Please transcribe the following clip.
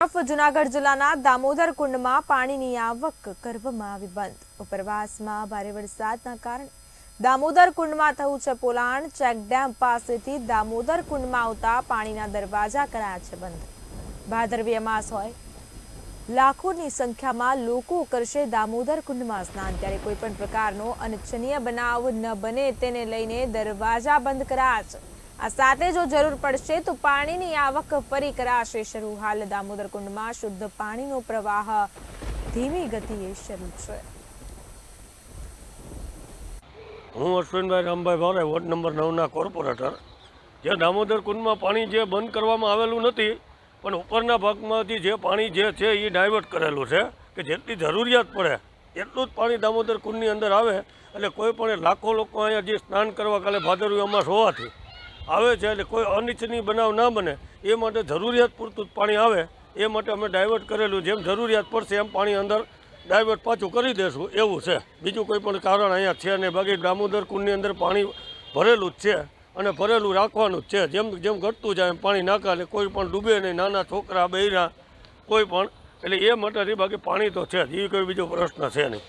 જુનાગઢ જિલ્લાના દામોદર કુંડમાં પાણીની આવક કરવામાં આવી બંધ. ઉપરવાસમાં ભારે વરસાદના કારણે દામોદર કુંડમાં થયું છે પોલાણ. ચેકડેમ પાસેથી દામોદર કુંડમાં આવતા પાણીના દરવાજા કરાયા છે બંધ. ભાદરવી અમાસ હોય, લાખોની સંખ્યામાં લોકો કરશે દામોદર કુંડમાં સ્નાન. ત્યારે કોઈ પણ પ્રકારનો અનિચ્છનીય બનાવ ન બને તેને લઈને દરવાજા બંધ કરાયા છે. આ સાથે જો જરૂર પડશે તો પાણીની આવક ફરી કરાશે શરૂ. હાલ દામોદર કુંડમાં શુદ્ધ પાણીનો પ્રવાહ ધીમી ગતિએ શરૂ છે. હું અશ્વિનભાઈ રામભાઈ ભારે વોર્ડ નંબર નવના કોર્પોરેટર. જે દામોદર કુંડમાં પાણી જે બંધ કરવામાં આવેલું નથી, પણ ઉપરના ભાગમાંથી જે પાણી જે છે એ ડાયવર્ટ કરેલું છે, કે જેટલી જરૂરિયાત પડે એટલું જ પાણી દામોદર કુંડની અંદર આવે. એટલે કોઈ પણ લાખો લોકો અહીંયા જે સ્નાન કરવા કાલે ભાદરવી અમાસ હોવાથી આવે છે એટલે કોઈ અનિચ્છનીય બનાવ ના બને, એ માટે જરૂરિયાત પૂરતું પાણી આવે, એ માટે અમે ડાયવર્ટ કરેલું જેમ જરૂરિયાત પડશે એમ પાણી અંદર ડાયવર્ટ પાછું કરી દેશું, એવું છે. બીજું કોઈ પણ કારણ અહીંયા છે નહીં. બાકી દામોદર કુંડની અંદર પાણી ભરેલું જ છે અને ભરેલું રાખવાનું જ છે. જેમ જેમ ઘટતું જાય એમ પાણી નાખા કોઈ પણ ડૂબે નહીં. નાના છોકરા બૈરા કોઈ પણ, એટલે એ માટે બાકી પાણી તો છે જ. એ કોઈ બીજો પ્રશ્ન છે નહીં.